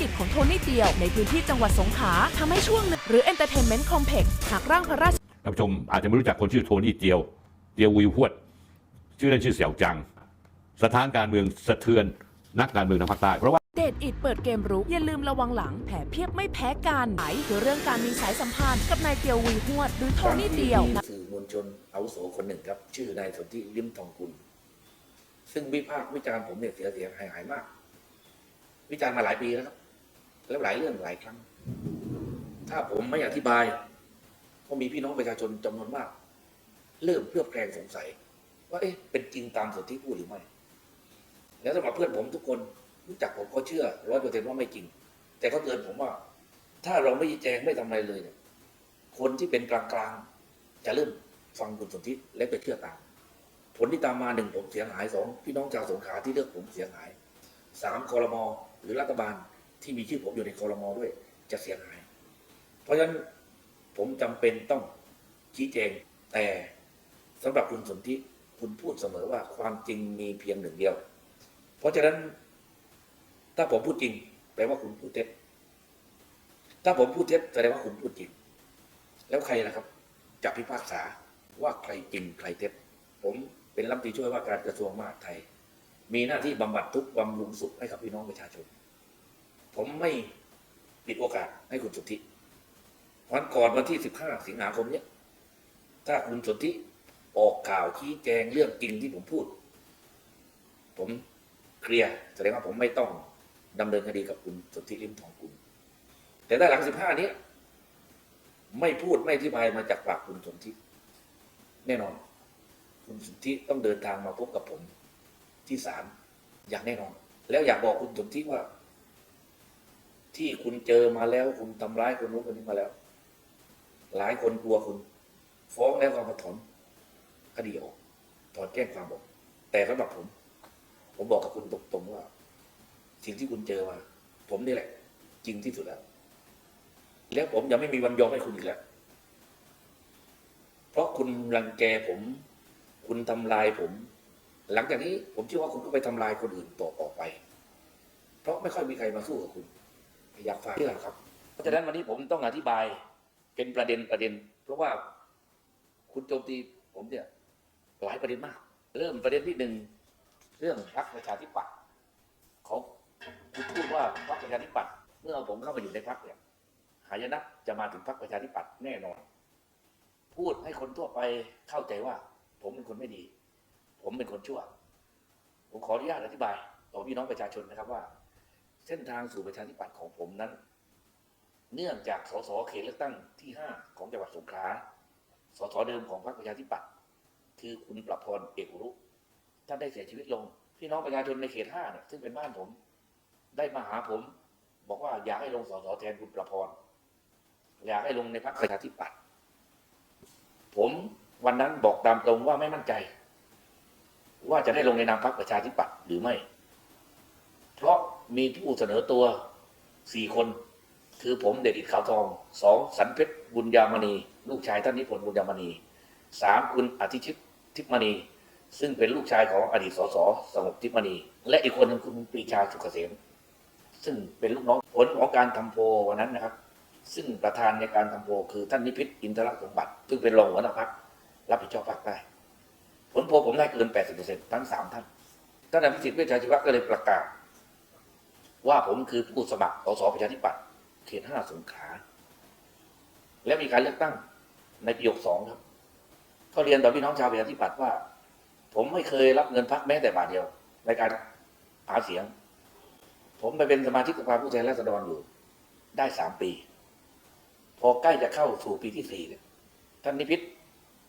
กิจของโทนี่เตียว ในพื้นที่จังหวัดสงขลาทำให้ช่วงหนึ่งหรือ Entertainment Complex หากร่างพระราชท่านผู้ชมอาจจะไม่รู้จักคนชื่อโทนี่เตียว เตียววิวพวด ชื่อเล่นชื่อเสี่ยวจัง สถานการเมืองสะเทือนนักการเมืองทางภาคใต้เพราะว่าเดทอิดเปิดเกมรุกอย่าลืมระวังหลังแผลเพียบไม่แพ้กันไหนคือเรื่องการมีสายสัมพันธ์กับนายเตียววีฮวด หรือโทนี่เตียวสื่อมวลชนอาวุโสคนหนึ่งครับ ชื่อนายสนธิลิมทองกุล ซึ่งวิพากษ์วิจารณ์ผมเนี่ยเสียเสียหายหายมาก วิจารณ์มาหลายปีแล้วครับ แล้วหลายเรื่องหลายครั้ง ถ้าผมไม่อธิบายก็มีพี่น้องประชาชนจำนวนมาก เริ่มเพื่อบแคลงสงสัย ว่าเอ๊ะเป็นจริงตามสนธิพูดหรือไม่ แล้วสำหรับเพื่อนผมทุกคนรู้จักผมเขาเชื่อร้อยเปอร์เซ็นต์ว่าไม่จริง แต่เขาเตือนผมว่า ถ้าเราไม่แจงไม่ทำอะไรเลยเนี่ยคนที่เป็นกลางๆจะเริ่มฟังคุณสนธิและไปเชื่อตาม ผลที่ตามมาหนึ่งผมเสียหายสองพี่น้องชาวสงขลาที่เลือกผมเสียหายสามคอรมอหรือรัฐบาล ที่มีชื่อผมอยู่ในคอรมอด้วย จะเสียหาย เพราะฉะนั้นผมจำเป็นต้องชี้แจงแต่สำหรับคุณสนธิคุณพูดเสมอว่าความจริงมีเพียงหนึ่งเดียว เพราะฉะนั้น ถ้าผมพูดจริงแปลว่าคุณพูดเท็จ ถ้าผมพูดเท็จแสดงว่าคุณพูดจริง แล้วใครนะครับ จะพิพากษาว่าใครจริงใครเท็จ ผมเป็นรัฐมนตรีช่วยว่าการกระทรวงมหาดไทย มีหน้าที่บำบัดทุกข์บำรุงสุขให้กับพี่น้องประชาชน ผมไม่ปิดโอกาสให้คุณสุทธิวันก่อนวันที่15สิงหาคมเนี้ยถ้าคุณสุทธิออกข่าวชี้แจงเรื่องจริงที่ผมพูด ผมเคลียร์แสดงว่าผมไม่ต้องดำเนินคดีกับคุณสุทธิริมทองกุลแต่ถ้าหลัง15เนี้ยไม่พูดไม่อธิบายมาจากปากคุณสนธิแน่นอน คุณสนธิต้องเดินทางมาพบกับผมที่ศาลอย่างแน่นอน แล้วอยากบอกคุณสนธิว่า ที่คุณเจอมาแล้ว คุณทำร้ายคนนู้นคนนี้มาแล้ว หลายคนกลัวคุณ ฟ้องแล้วก็มาถอนคดีออกถอนแจ้งความออกแต่สำหรับผม ผมบอกกับคุณตรงๆว่า สิ่งที่คุณเจอมา ผมนี่แหละ จริงที่สุดแล้ว แล้วผมจะไม่มีวันยอมให้คุณอีกแล้ว เพราะคุณรังแกผม คุณทำลายผม หลังจากนี้ผมเชื่อว่าคุณก็ไปทำลายคนอื่นต่อต่อไป เพราะไม่ค่อยมีใครมาสู้กับคุณ อยากฝากเรื่องครับ เพราะฉะนั้นวันนี้ผมต้องอธิบายเป็นประเด็นประเด็น เพราะว่าคุณโจมตีผมเนี่ยหลายประเด็นมาก เริ่มประเด็นที่หนึ่งเรื่องพรรคประชาธิปัตย์ของคุณพูดว่าพรรคประชาธิปัตย์เมื่อผมเข้ามาอยู่ในพรรคเนี่ยหายนะจะมาถึงพรรคประชาธิปัตย์แน่นอน พูดให้คนทั่วไปเข้าใจว่า ผมเป็นคนไม่ดี ผมเป็นคนชั่ว ผมขออนุญาตอธิบาย ต่อพี่น้องประชาชนนะครับว่า เส้นทางสู่ประชาธิปัตย์ของผมนั้น เนื่องจากสสเขตเลือกตั้งที่ห้าของจังหวัดสงขลาสสเดิมของพรรคประชาธิปัตย์คือคุณประพรเอกอุรุท่านได้เสียชีวิตลง พี่น้องประชาชนในเขตห้าเนี่ยซึ่งเป็นบ้านผม ได้มาหาผม บอกว่าอยากให้ลงสสแทนคุณประพรอยากให้ลงในพรรคประชาธิปัตย์ผมวันนั้นบอกตามตรงว่าไม่มั่นใจ ว่าจะได้ลงในนามพรรคประชาธิปัตย์หรือไม่ มีผู้เสนอตัวสี่คน คือผมเดชอิดขาวทองสองสันเพชรบุญญามณี ลูกชายท่านนิพนธ์บุญญามณีสามคุณอธิชิตทิพมณี ซึ่งเป็นลูกชายของอดีตสสสงบทิพมณี และอีกคนหนึงคุณปรีชาสุขเกษมซึ่งเป็นลูกน้องผลของการทำโพวันนั้นนะครับ ซึ่งประธานในการทำโพคือท่านนิพิษอินทรสมบัติ ซึ่งเป็นรองหัวหน้าพักรับผิดชอบภาคใต้ผลโพผมได้เกิน 80%ทั้งสามท่าน ท่านอภิสิทธิ์เวชชาชีวะก็เลยประกาศ ว่าผมคือผู้สมัครสสประชาธิปัตย์เขตห้าสงขลาและมีการเลือกตั้งในปี62ครับ ก็เรียนต่อพี่น้องชาวประชาธิปัตย์ว่า ผมไม่เคยรับเงินพักแม้แต่บาทเดียว ในการหาเสียง ผมไปเป็นสมาชิกสภาผู้แทนราษฎรอยู่ ได้สามปี พอใกล้จะเข้าสู่ปีที่สี่เนี่ยท่านนิพิษ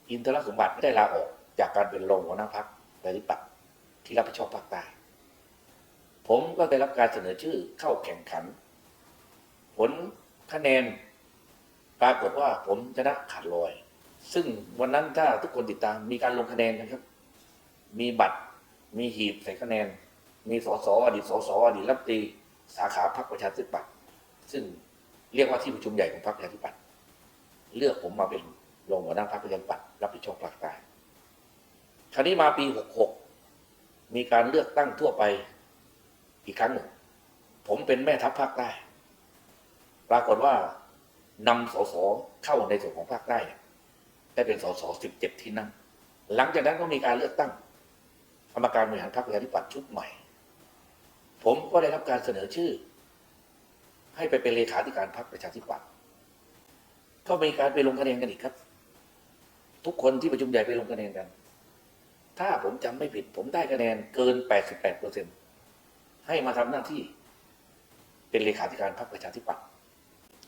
อินทรสมบัติได้ลาออกจากการเป็นรองหัวหน้าพักประชาธิปัตย์ที่รับผิดชอบภาคใต้ ผมก็ได้รับการเสนอชื่อเข้าแข่งขัน ผลคะแนนปรากฏว่าผมชนะขาดลอย ซึ่งวันนั้นถ้าทุกคนติดตามมีการลงคะแนนนะครับ มีบัตร มีหีบใส่คะแนน มีสสอดีตสสอดีตรัฐมนตรีสาขาพรรคประชาธิปัตย์ซึ่งเรียกว่าที่ประชุมใหญ่ของพรรคประชาธิปัตย์เลือกผมมาเป็นรองหัวหน้าพรรคประชาธิปัตย์รับผิดชอบภาคใต้คราวนี้มาปี 66 มีการเลือกตั้งทั่วไป อีกครั้งหนึ่ง ผมเป็นแม่ทัพภาคใต้ปรากฏว่านำสสเข้าในส่วนของภาคใต้ได้เป็นสสสิบเจ็ดที่นั่ง หลังจากนั้นก็มีการเลือกตั้งกรรมการบริหารพรรคประชาธิปัตย์ชุดใหม่ ผมก็ได้รับการเสนอชื่อ ให้ไปเป็นเลขาธิการพรรคประชาธิปัตย์ก็มีการไปลงคะแนนกันอีกครับ ทุกคนที่ประชุมใหญ่ไปลงคะแนนกัน ถ้าผมจำไม่ผิด ผมได้คะแนนเกิน 88เปอร์เซ็นต์ ให้มาทำหน้าที่ เป็นเลขาธิการพรรคประชาธิปัตย์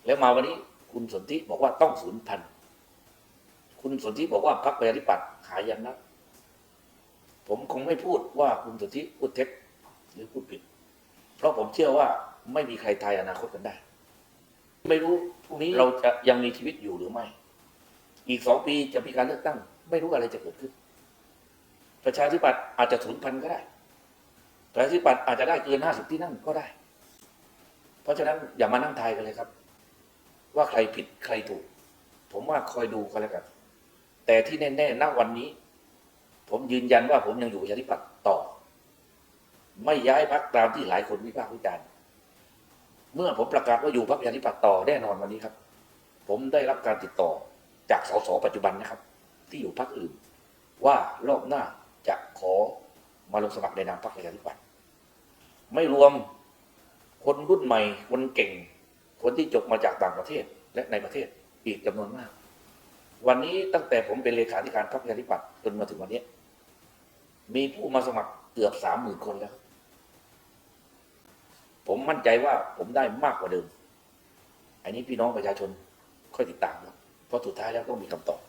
แล้วมาวันนี้คุณสนธิบอกว่าต้องศูนย์พันคุณสนธิบอกว่าพรรคประชาธิปัตย์หายันนะผมคงไม่พูดว่าคุณสนธิพูดเท็จหรือพูดผิด เพราะผมเชื่อว่าไม่มีใครทายอนาคตกันได้ ไม่รู้พรุ่งนี้เราจะยังมีชีวิตอยู่หรือไม่ อีกสองปีจะมีการเลือกตั้ง ไม่รู้อะไรจะเกิดขึ้น ประชาธิปัตย์อาจจะศูนย์พันธุ์ก็ได้ ประชาธิปัตย์อาจจะได้เกินห้าสิบที่นั่งก็ได้ เพราะฉะนั้นอย่ามานั่งทายกันเลยครับ ว่าใครผิดใครถูก ผมว่าคอยดูกันแล้วกัน แต่ที่แน่ๆณวันนี้ ผมยืนยันว่าผมยังอยู่ประชาธิปัตย์ต่อ ไม่ย้ายพักตามที่หลายคนวิพากษ์วิจารณ์เมื่อผมประกาศว่าอยู่พรรคประชาธิปัตย์ต่อแน่นอนวันนี้ครับ ผมได้รับการติดต่อจากสสปัจจุบันนะครับ ที่อยู่พรรคอื่น ว่ารอบหน้าจะขอ มาลงสมัครในนามพรรคประชาธิปัตย์ไม่รวมคนรุ่นใหม่ คนเก่ง คนที่จบมาจากต่างประเทศและในประเทศอีกจำนวนมาก วันนี้ตั้งแต่ผมเป็นเลขาธิการพรรคประชาธิปัตย์จนมาถึงวันนี้ มีผู้มาสมัครเกือบสามหมื่นคนแล้ว ผมมั่นใจว่าผมได้มากกว่าเดิม อันนี้พี่น้องประชาชนค่อยติดตามครับเพราะสุดท้ายแล้วต้องมีคำตอบ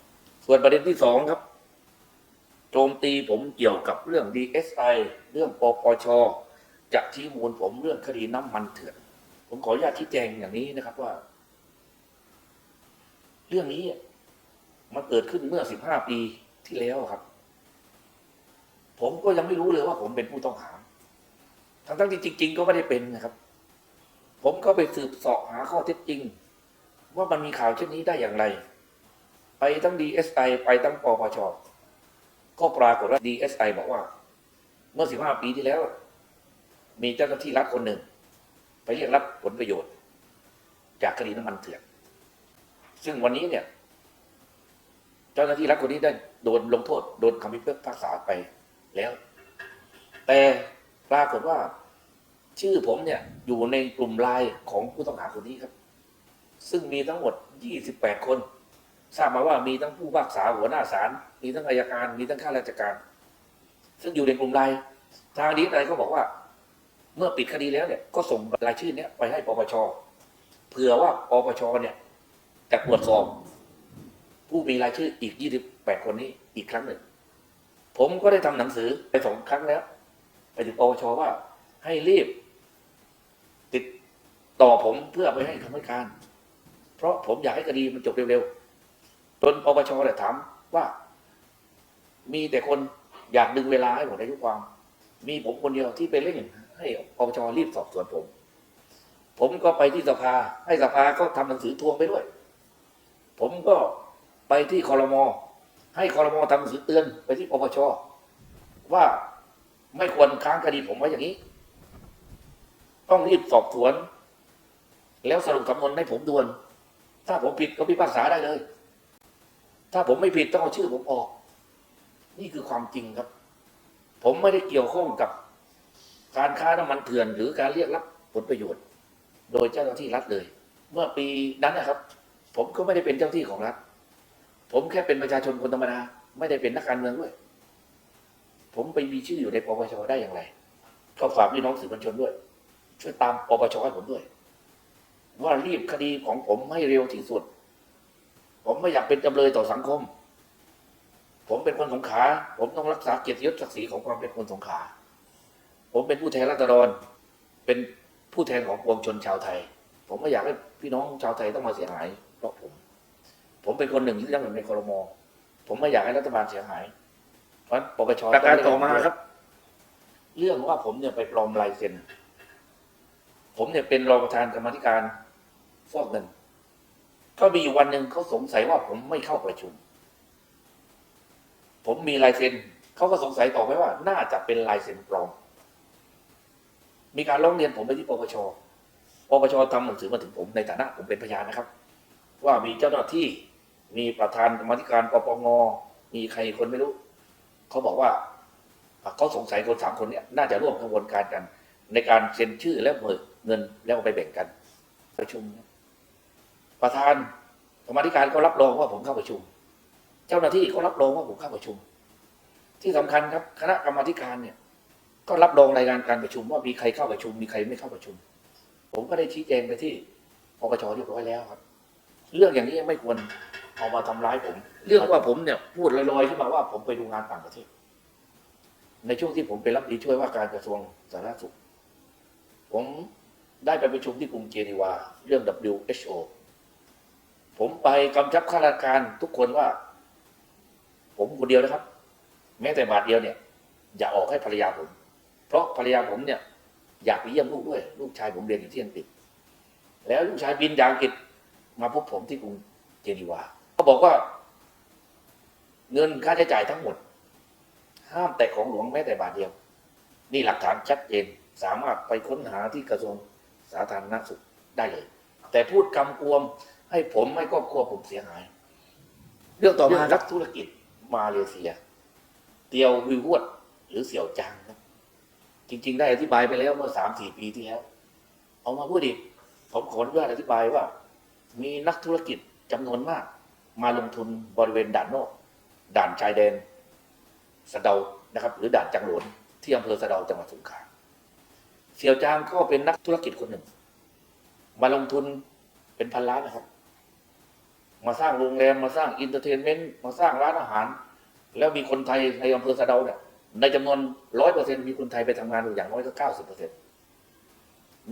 ส่วนประเด็นที่สองครับ โจมตีผมเกี่ยวกับเรื่อง DSI เรื่องปปชจะชี้มูลผมเรื่องคดีน้ำมันเถื่อน ผมขออนุญาตชี้แจงอย่างนี้นะครับว่า เรื่องนี้มันเกิดขึ้นเมื่อ 15 ปีที่แล้วครับ ผมก็ยังไม่รู้เลยว่าผมเป็นผู้ต้องหา ทั้งทั้งๆที่จริง ๆ ก็ไม่ได้เป็นนะครับ ผมก็ไปสืบสาะหาข้อเท็จจริง ว่ามันมีข่าวเช่นนี้ได้อย่างไร ไปทั้ง DSI ไปทั้งปปช ก็ปรากฏว่า DSI บอกว่า เมื่อ 15 ปีที่แล้ว มีเจ้าหน้าที่รัฐคนหนึ่ง ไปเรียกรับผลประโยชน์ จากคดีน้ำมันเถื่อน ซึ่งวันนี้เนี่ย เจ้าหน้าที่รัฐคนนี้ได้โดนลงโทษ โดนคำพิพากษาไปแล้ว แต่ปรากฏว่า ชื่อผมเนี่ยอยู่ในกลุ่มไลน์ของผู้ต้องหาคนนี้ครับ ซึ่งมีทั้งหมด 28 คน ทราบมาว่ามีทั้งผู้พิพากษาหัวหน้าศาลมีทั้งอายการ มีทั้งข้าราชการ ซึ่งอยู่ในกลุ่มไลน์ทางนี้อะไรก็บอกว่า เมื่อปิดคดีแล้วเนี่ยก็ส่งรายชื่อเนี้ยไปให้ปปชเผื่อว่าปปชเนี่ยจะตรวจสอบผู้มีรายชื่ออีก 28 คนนี้อีกครั้งหนึ่ง ผมก็ได้ทำหนังสือไปสองครั้งแล้ว ไปถึงปปชว่าให้รีบ ติดต่อผมเพื่อไปให้คำให้การ เพราะผมอยากให้คดีมันจบเร็วๆ จนปปชเนี่ยถามว่า มีแต่คนอยากดึงเวลาให้หมดอายุความ มีผมคนเดียวที่ไปเร่งให้ปปชรีบสอบสวนผม ผมก็ไปที่สภา ให้สภาก็ทำหนังสือทวงไปด้วย ผมก็ไปที่คอรมอให้คอรมอทำหนังสือเตือนไปที่ปปชว่าไม่ควรค้างคดีผมไว้อย่างนี้ ต้องรีบสอบสวน แล้วสรุปสำนวนให้ผมด่วน ถ้าผมผิดก็พิพากษาได้เลย ถ้าผมไม่ผิดต้องเอาชื่อผมออก นี่คือความจริงครับ ผมไม่ได้เกี่ยวข้องกับ การค้าน้ำมันเถื่อน หรือการเรียกรับผลประโยชน์ โดยเจ้าหน้าที่รัฐเลย เมื่อปีนั้นนะครับ ผมก็ไม่ได้เป็นเจ้าที่ของรัฐ ผมแค่เป็นประชาชนคนธรรมดาไม่ได้เป็นนักการเมืองด้วย ผมไปมีชื่ออยู่ในปปชได้อย่างไร ก็ฝากพี่น้องสื่อมวลชนด้วย ช่วยตามปปชให้ผมด้วย ว่ารีบคดีของผมให้เร็วที่สุด ผมไม่อยากเป็นจำเลยต่อสังคม ผมเป็นคนสงขลาผมต้องรักษาเกียรติยศศักดิ์ศรีของความเป็นคนสงขลาผมเป็นผู้แทนราษฎรเป็นผู้แทนของปวงชนชาวไทย ผมไม่อยากให้พี่น้องชาวไทยต้องมาเสียหายเพราะผม ผมเป็นคนหนึ่งที่ยังอยู่ในครมผมไม่อยากให้รัฐบาลเสียหาย เพราะฉะนั้นปปชประการต่อมาครับ เรื่องว่าผมเนี่ยไปปลอมลายเซ็น ผมเนี่ยเป็นรองประธานกรรมาธิการฟอกเงิน ก็มีวันหนึ่งเขาสงสัยว่าผมไม่เข้าประชุม ผมมีลายเซ็นเขาก็สงสัยต่อไปว่า น่าจะเป็นลายเซ็นปลอม มีการร้องเรียนผมไปที่ปปช ปปชทำหนังสือมาถึงผมในฐานะผมเป็นพยานนะครับ ว่ามีเจ้าหน้าที่ มีประธานกรรมธิการปปง มีใครคนไม่รู้ เขาบอกว่าเขาสงสัยคนสามคนเนี้ยน่าจะร่วมขบวนการกัน ในการเซ็นชื่อและเบิกเงินแล้วไปแบ่งกันประชุม ประธานกรรมธิการก็รับรองว่าผมเข้าประชุม เจ้าหน้าที่ก็รับรองว่าผมเข้าประชุม ที่สำคัญครับคณะกรรมธิการเนี่ยก็รับรองรายงานการประชุมว่ามีใครเข้าประชุม มีใครไม่เข้าประชุม ผมก็ได้ชี้แจงไปที่ปปชเรียบร้อยแล้วครับ เรื่องอย่างนี้ไม่ควรเอามาทำร้ายผม เรื่องว่าผมเนี่ยพูดลอยๆขึ้นมาว่าผมไปดูงานต่างประเทศ ในช่วงที่ผมเป็นรัฐมนตรีช่วยว่าการกระทรวงสาธารณสุข ผมได้ไปประชุมที่กรุงเจนีวา เรื่อง WHO ผมไปกำชับข้าราชการทุกคนว่า ผมคนเดียวนะครับ แม้แต่บาทเดียวเนี่ย อย่าออกให้ภรรยาผม เพราะภรรยาผมเนี่ย อยากไปเยี่ยมลูกด้วย ลูกชายผมเรียนอยู่ที่อังกฤษแล้วลูกชายบินจากอังกฤษมาพบผมที่กรุงเจนีวาเขาบอกว่า เงินค่าใช้จ่ายทั้งหมด ห้ามแตะของหลวงแม้แต่บาทเดียว นี่หลักฐานชัดเจนสามารถไปค้นหาที่กระทรวงสาธารณสุขได้เลย แต่พูดกำกวม ให้ผมให้ครอบครัวผมเสียหาย เรื่องต่อมานักธุรกิจมาเลเซีย เตียววิวฮวด หรือเสี่ยวจางครับจริง ๆ ได้อธิบายไปแล้วเมื่อสามสี่ปีที่แล้ว เอามาพูดอีกผมขออนุญาตอธิบายว่า มีนักธุรกิจจำนวนมาก มาลงทุนบริเวณด่านนอก ด่านชายแดน สะเดานะครับ หรือด่านจังหลวนที่อำเภอสะเดาจังหวัดสงขลาเสี่ยวจางก็เป็นนักธุรกิจคนหนึ่ง มาลงทุนเป็นพันล้านนะครับ มาสร้างโรงแรมมาสร้างอินเตอร์เทนเมนต์มาสร้างร้านอาหาร แล้วมีคนไทยในอำเภอสะเดาเนี่ยในจำนวนร้อยเปอร์เซ็นมีคนไทยไปทำงานอยู่อย่างน้อยก็เก้าสิบเปอร์เซ็น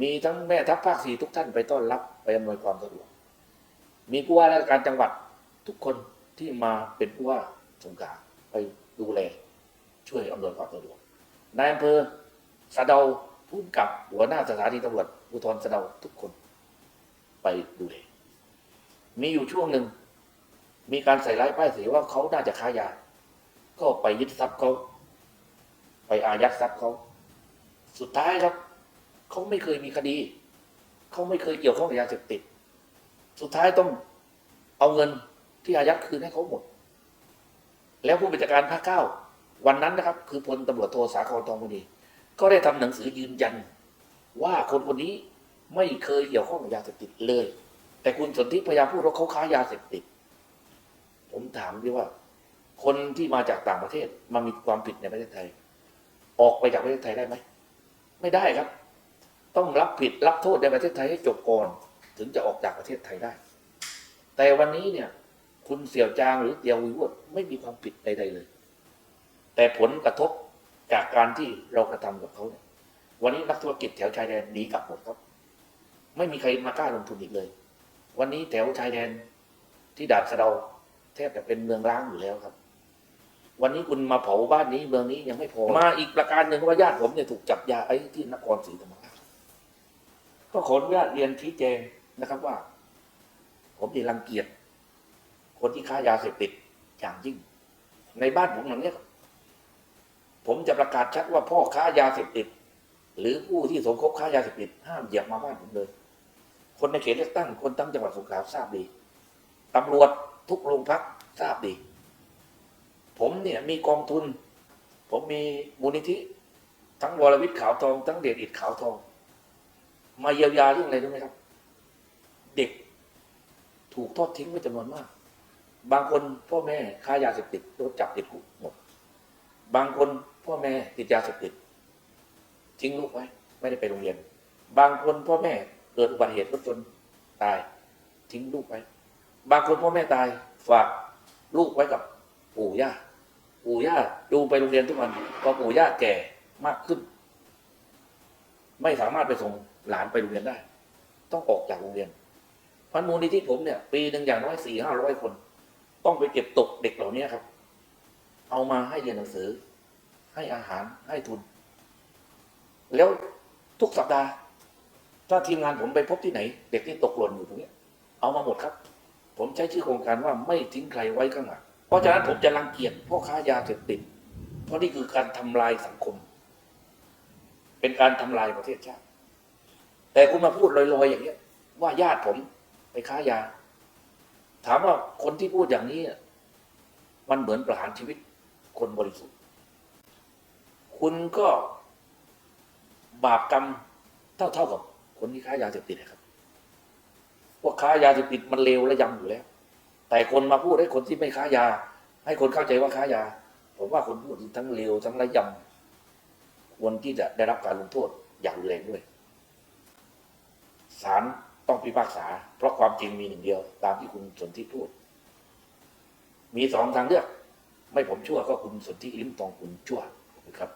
มีทั้งแม่ทัพภาคสี่ทุกท่านไปต้อนรับไปอำนวยความสะดวก มีผู้ว่าราชการจังหวัดทุกคนที่มาเป็นผู้ว่าสงขลาไปดูแล ช่วยอำนวยความสะดวกนายอำเภอสะเดาผู้กับหัวหน้าสถานีตำรวจภูธรสะเดาทุกคน ไปดูแล มีอยู่ช่วงหนึ่ง มีการใส่ร้ายป้ายสีว่าเขาน่าจะค้ายา ก็ไปยึดทรัพย์เขา ไปอายัดทรัพย์เขา สุดท้ายครับ เขาไม่เคยมีคดี เขาไม่เคยเกี่ยวข้องกับยาเสพติด สุดท้ายต้องเอาเงินที่อายัดคืนให้เขาหมด แล้วผู้บัญชาการภาคเก้าวันนั้นนะครับ คือพลตำรวจโทสาครทองมณีก็ได้ทำหนังสือยืนยัน ว่าคนคนนี้ไม่เคยเกี่ยวข้องกับยาเสพติดเลย แต่คุณสนธิพยายามพูดว่าเขาค้ายาเสพติด ผมถามดีว่า คนที่มาจากต่างประเทศมามีความผิดในประเทศไทย ออกไปจากประเทศไทยได้ไหม ไม่ได้ครับ ต้องรับผิดรับโทษในประเทศไทยให้จบก่อน ถึงจะออกจากประเทศไทยได้ แต่วันนี้เนี่ย คุณเสี่ยวจางหรือเตียววิวดไม่มีความผิดใดๆเลย แต่ผลกระทบจากการที่เรากระทำกับเขาเนี่ยวันนี้นักธุรกิจแถวชายแดนหนีกลับหมดครับ ไม่มีใครมากล้าลงทุนอีกเลย วันนี้แถวชายแดนที่ด่านสะเดาแทบจะเป็นเมืองร้างอยู่แล้วครับ วันนี้คุณมาเผาบ้านนี้เมืองนี้ยังไม่พอมาอีกประการหนึ่งว่าญาติผมเนี่ยถูกจับยาไอ้ที่นครศรีธรรมราชก็ขออนุญาตเรียนชี้แจงนะครับว่า ผมนี่รังเกียจคนที่ค้ายาเสพติดอย่างยิ่ง ในบ้านผมหลังนี้ผมจะประกาศชัดว่าพ่อค้ายาเสพติด หรือผู้ที่สมคบค้ายาเสพติดห้ามเหยียบมาบ้านผมเลย คนในเขตเลือกตั้ง คนตั้งจังหวัดสงขลาทราบดีตำรวจทุกโรงพักทราบดี ผมเนี่ยมีกองทุน ผมมีมูลนิธิ ทั้งวรวิทย์ขาวทองทั้งเดชอิดขาวทอง มาเยียวยาเรื่องอะไรรู้ไหมครับ เด็กถูกทอดทิ้งไว้จำนวนมาก บางคนพ่อแม่ค้ายาเสพติดโดนจับติดคุกหมด บางคนพ่อแม่ติดยาเสพติดทิ้งลูกไว้ ไม่ได้ไปโรงเรียน บางคนพ่อแม่ เกิดอุบัติเหตุรถชนตาย ทิ้งลูกไว้ บางคนพ่อแม่ตาย ฝากลูกไว้กับปู่ย่าปู่ย่าดูไปโรงเรียนทุกวันพอปู่ย่าแก่มากขึ้น ไม่สามารถไปส่งหลานไปโรงเรียนได้ ต้องออกจากโรงเรียนพันมูลนิธิผมเนี่ย ปีหนึ่งอย่างน้อยสี่ห้าร้อยคน ต้องไปเก็บตกเด็กเหล่านี้ครับ เอามาให้เรียนหนังสือ ให้อาหารให้ทุน แล้วทุกสัปดาห์ ถ้าทีมงานผมไปพบที่ไหน เด็กที่ตกหล่นอยู่ตรงนี้เอามาหมดครับ ผมใช้ชื่อโครงการว่าไม่ทิ้งใครไว้ข้างหลังเพราะฉะนั้นผมจะรังเกียจพ่อค้ายาเสพติด เพราะนี่คือการทำลายสังคม เป็นการทำลายประเทศชาติ แต่คุณมาพูดลอยๆอย่างเงี้ย ว่าญาติผมไปค้ายา ถามว่าคนที่พูดอย่างนี้มันเหมือนประหารชีวิตคนบริสุทธิ์ คุณก็บาปกรรมเท่าเท่าๆกับ คนที่ค้ายาเสพติดนะครับ พวกค้ายาเสพติดมันเลวและยำอยู่แล้ว แต่คนมาพูดให้คนที่ไม่ค้ายา ให้คนเข้าใจว่าค้ายา ผมว่าคนพูดทั้งเลวทั้งระยำควรที่จะได้รับการลงโทษอย่างรุนแรงด้วยศาลต้องพิพากษา เพราะความจริงมีหนึ่งเดียว ตามที่คุณสนธิพูด มีสองทางเลือก ไม่ผมชั่วก็คุณสนธิลิ้มทองคุณชั่วนะครับ